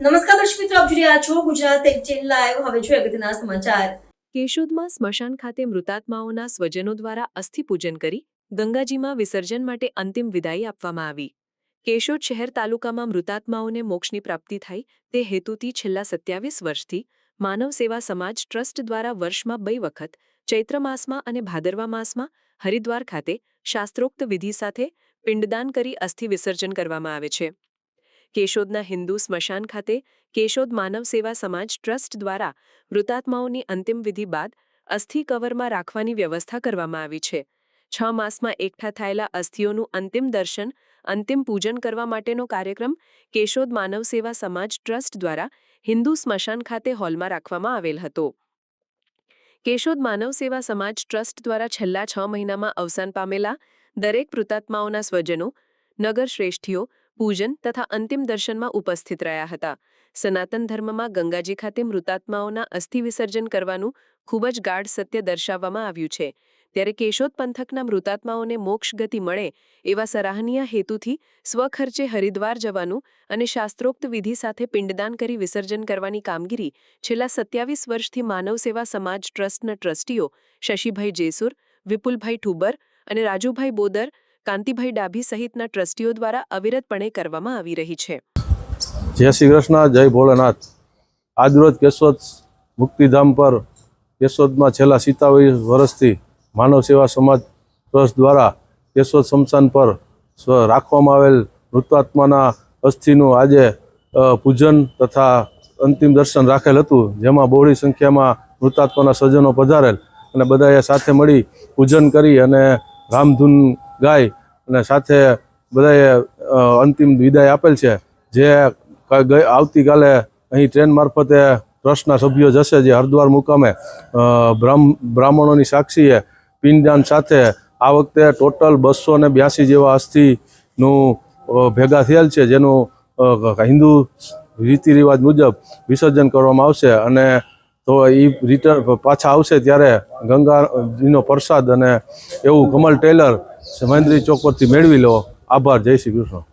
નમસ્કાર દર્શક મિત્રો, આપ જોઈ રહ્યા છો ગુજરાત એક્સચેન્જ લાઈવ હવે જોઈએ અગત્યના સમાચાર. કેશોદમાં સ્મશાન ખાતે મૃતાત્માઓના સ્વજનો દ્વારા અસ્થિપૂજન કરી ગંગાજીમાં વિસર્જન માટે અંતિમ વિદાય આપવામાં આવી. કેશોદ શહેર તાલુકામાં મૃતાત્માઓને મોક્ષની પ્રાપ્તિ થાય તે હેતુથી છેલ્લા સત્યાવીસ વર્ષથી માનવ સેવા સમાજ ટ્રસ્ટ દ્વારા વર્ષમાં બે વખત ચૈત્ર માસમાં અને ભાદરવા માસમાં હરિદ્વાર ખાતે શાસ્ત્રોક્ત વિધિ સાથે પિંડદાન કરી અસ્થિ વિસર્જન કરવામાં આવે છે. કેશોદના હિન્દુ સ્મશાન ખાતે કેશોદ માનવ સેવા સમાજ ટ્રસ્ટ દ્વારા મૃતાત્માઓની અંતિમ વિધિ બાદ અસ્થિ કવરમાં રાખવાની વ્યવસ્થા કરવામાં આવી છે. છ માસમાં એકઠા થયેલા અસ્થિઓનું અંતિમ દર્શન, અંતિમ પૂજન કરવા માટેનો કાર્યક્રમ કેશોદ માનવ સેવા સમાજ ટ્રસ્ટ દ્વારા હિન્દુ સ્મશાન ખાતે હોલમાં રાખવામાં આવેલ હતો. કેશોદ માનવ સેવા સમાજ ટ્રસ્ટ દ્વારા છેલ્લા છ મહિનામાં અવસાન પામેલા દરેક મૃતાત્માઓના સ્વજનો નગર શ્રેષ્ઠીઓ પૂજન તથા અંતિમ દર્શનમાં ઉપસ્થિત રહ્યા હતા. સનાતન ધર્મમાં ગંગાજી ખાતે મૃતાત્માઓના અસ્થિ વિસર્જન કરવાનું ખૂબ જ ગાઢ સત્ય દર્શાવવામાં આવ્યું છે. ત્યારે કેશોદ પંથકના મૃતાત્માઓને મોક્ષ ગતિ મળે એવા સરાહનીય હેતુથી સ્વખર્ચે હરિદ્વાર જવાનું અને શાસ્ત્રોક્ત વિધિ સાથે પિંડદાન કરી વિસર્જન કરવાની કામગીરી છેલ્લા સત્યાવીસ વર્ષથી માનવ સેવા સમાજ ટ્રસ્ટના ટ્રસ્ટીઓ શશીભાઈ જેસુર, વિપુલભાઈ ઠુબર અને રાજુભાઈ બોદર કાંતિભાઈ ડાભી સહિતના ટ્રસ્ટીઓ દ્વારા અવિરતપણે કરવામાં આવી રહી છે. જય શ્રી કૃષ્ણ, જય ભોળાનાથ આજરોજ કેશોદ મુક્તિધામ પર કેશોદમાં છેલ્લા સિત્તાવીસ વર્ષથી માનવ સેવા સમાજ ટ્રસ્ટ દ્વારા કેશોદ સ્મશાન પર રાખવામાં આવેલ મૃતાત્માના અસ્થિનું આજે પૂજન તથા અંતિમ દર્શન રાખેલ હતું, જેમાં બહોળી સંખ્યામાં મૃતાત્માના સ્વજનો પધારેલ અને બધાએ સાથે મળી પૂજન કરી અને રામધૂન ગાઈ અને સાથે બધાએ અંતિમ વિદાય આપેલ છે. જે આવતીકાલે અહીં ટ્રેન મારફતે ટ્રસ્ટના સભ્યો જશે જે હરિદ્વાર મુકામે બ્રાહ્મ- બ્રાહ્મણોની સાક્ષીએ પિંડદાન સાથે આ વખતે ટોટલ બસો ને બ્યાસી જેવા અસ્થિનું ભેગા થયેલ છે, જેનું હિન્દુ રીતિ રિવાજ મુજબ વિસર્જન કરવામાં આવશે. અને તો એ રિટર્ન પાછા આવશે ત્યારે ગંગાજીનો પ્રસાદ અને એવું કમલ ટેલર મહેન્દ્રી ચોક પરથી મેળવી લો. આભાર, જય શ્રી કૃષ્ણ.